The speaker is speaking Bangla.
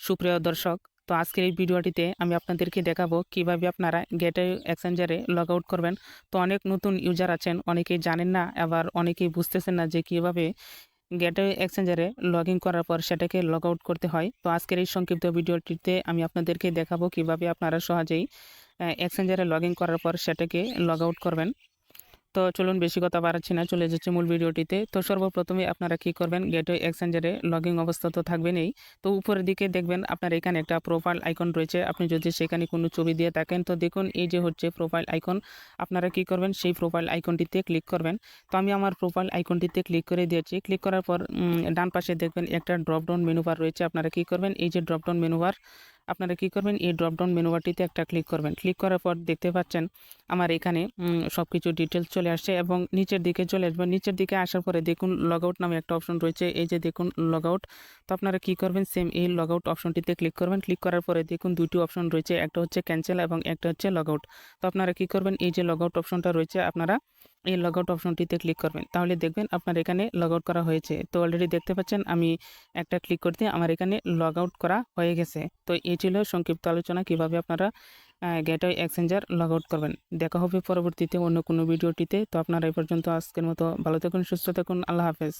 সুপ্রিয় দর্শক, তো আজকের এই ভিডিওটিতে আমি আপনাদেরকে দেখাবো কীভাবে আপনারা গেটওয়ে এক্সচেঞ্জারে লগ আউট করবেন। তো অনেক নতুন ইউজার আছেন, অনেকেই জানেন না, আবার অনেকেই বুঝতেছেন না যে কীভাবে গেটওয়ে এক্সচেঞ্জারে লগ ইন করার পর সেটাকে লগ আউট করতে হয়। তো আজকের এই সংক্ষিপ্ত ভিডিওটিতে আমি আপনাদেরকে দেখাবো কীভাবে আপনারা সহজেই এক্সচেঞ্জারে লগ ইন করার পর সেটাকে লগ আউট করবেন। তো চলুন বেশি কথা বাড়াচ্ছি না, চলে যাচ্ছে মূল ভিডিওটিতে। তো সর্বপ্রথমে আপনারা কি করবেন? গেটওয়ে এক্সচেঞ্জারে লগইন অবস্থা তো থাকবেনই তো উপরের দিকে দেখবেন আপনার এখানে একটা প্রোফাইল আইকন রয়েছে। আপনি যদি সেখানে কোনো ছবি দিয়ে থাকেন, তো দেখুন এই যে হচ্ছে প্রোফাইল আইকন আপনারা কি করবেন? সেই প্রোফাইল আইকনটিতে ক্লিক করবেন। তো আমি আমার প্রোফাইল আইকনটিতে ক্লিক করে দিয়েছি। ক্লিক করার পর ডান পাশে দেখবেন একটা ড্রপডাউন মেনু বার রয়েছে। আপনারা কি করবেন? এই যে ড্রপডাউন মেনু বার আপনারা কি করবেন? এই ড্রপডাউন মেনু বারটিতে একটা ক্লিক করবেন। ক্লিক করার পর দেখতে পাচ্ছেন আমার এখানে সব কিছু ডিটেলস চলে আসছে এবং নিচের দিকে চলে আসবে। নিচের দিকে আসার পরে দেখুন লগ আউট নামে একটা অপশন রয়েছে। এই যে দেখুন লগ আউট তো আপনারা কী করবেন? সেম এই লগ আউট অপশনটিতে ক্লিক করবেন। ক্লিক করার পরে দেখুন দুটি অপশন রয়েছে। একটা হচ্ছে ক্যান্সেল এবং একটা হচ্ছে লগ আউট তো আপনারা কী করবেন? এই যে লগ আউট অপশনটা রয়েছে, আপনারা এই লগ আউট অপশনটিতে ক্লিক করবেন। তাহলে দেখবেন আপনার এখানে লগ আউট করা হয়েছে। তো অলরেডি দেখতে পাচ্ছেন আমি একটা ক্লিক করতে আমার এখানে লগ আউট করা হয়ে গেছে। তো এই ছিল সংক্ষিপ্ত আলোচনা, কীভাবে আপনারা গেটওয়ে এক্সচেঞ্জার লগ আউট করবেন। দেখা হবে পরবর্তীতে অন্য কোনো ভিডিওটিতে তো আপনারা এই পর্যন্ত আজকের মতো ভালো থাকুন, সুস্থ থাকুন। আল্লাহ হাফেজ।